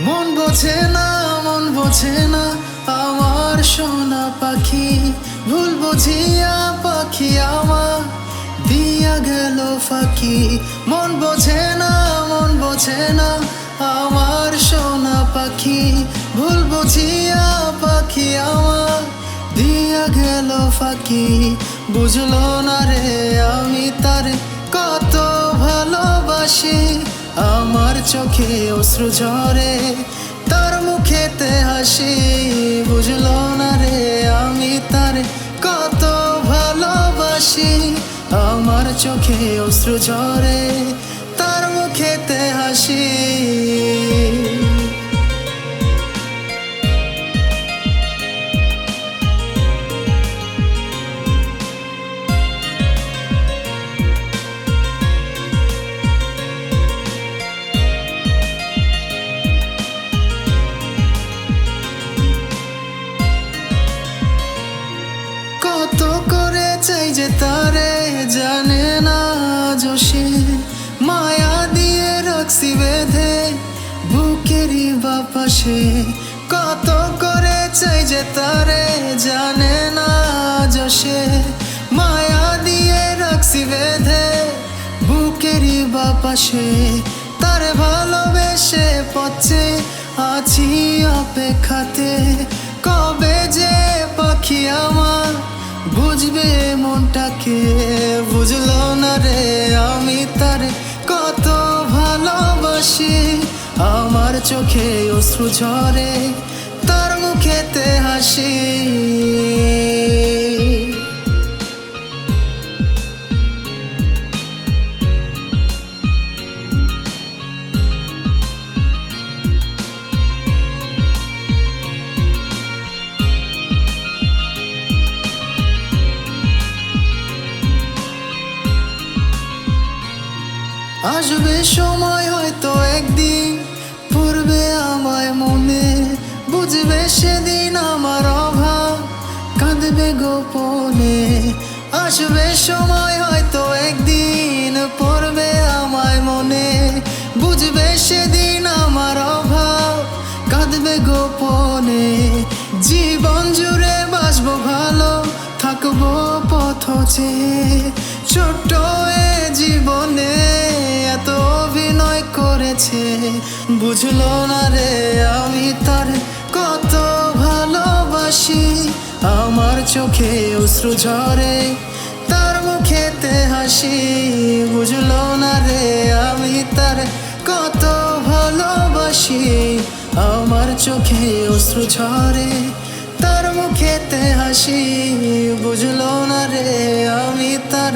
মন বোঝে না, মন বোঝে না, আমার সোনা পাখি। ভুল বুঝিয়া পাখি আমার দিয়া গেল ফাঁকি। মন বোঝে না, মন বোঝে না, আমার সোনা পাখি। ভুল বুঝিয়া পাখি আমার দিয়া গেল ফাঁকি। বুঝলো না রে আমি তার কত ভালোবাসি। আমার চোখে অশ্রু ঝরে, তার মুখেতে হাসি, বুঝলো না রে আমি তার কত ভালোবাসি। আমার চোখে অশ্রু ঝরে, তার মুখেতে হাসি। যে তারে জানে না যোশে মায়া দিয়ে রাখছি বেঁধে বুকেরই বাপাসে কত করে চাই যে তারে জানে না যোশে মায়া দিয়ে রাখছি বেঁধে বুকেরই বাপাসে তার ভালোবেসে পচে আছি অপেক্ষাতে, কবে যে পাখি আমার বুঝবে মনটাকে বুঝলো না রে আমি তার কত ভালোবাসি। আমার চোখে অশ্রু ঝরে তার মুখেতে হাসি। আসবে সময় হয়তো একদিন। পূর্বে আমায় মনে, বুঝবে সেদিন আমার অভাব। কাঁদবে গোপনে, আসবে সময় হয়তো একদিন। পড়বে আমায় মনে, বুঝবে সেদিন আমার অভাব। কাঁদবে গোপনে, জীবন জুড়ে বাসবো ভালো, থাকব পথ চেয়ে। ছোট্ট করেছে বুঝলো না রে, আমি তার কত ভালোবাসি। আমার চোখে অশ্রু ঝরে, তার মুখেতে হাসি। বুঝলো না রে, আমি তার কত ভালোবাসি। আমার চোখে অশ্রু ঝরে, তার মুখেতে হাসি। বুঝলো না রে, আমি তার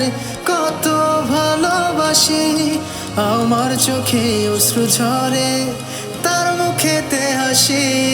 কত ভালোবাসি। আমার চোখে অশ্রু ঝরে তার মুখেতে হাসি।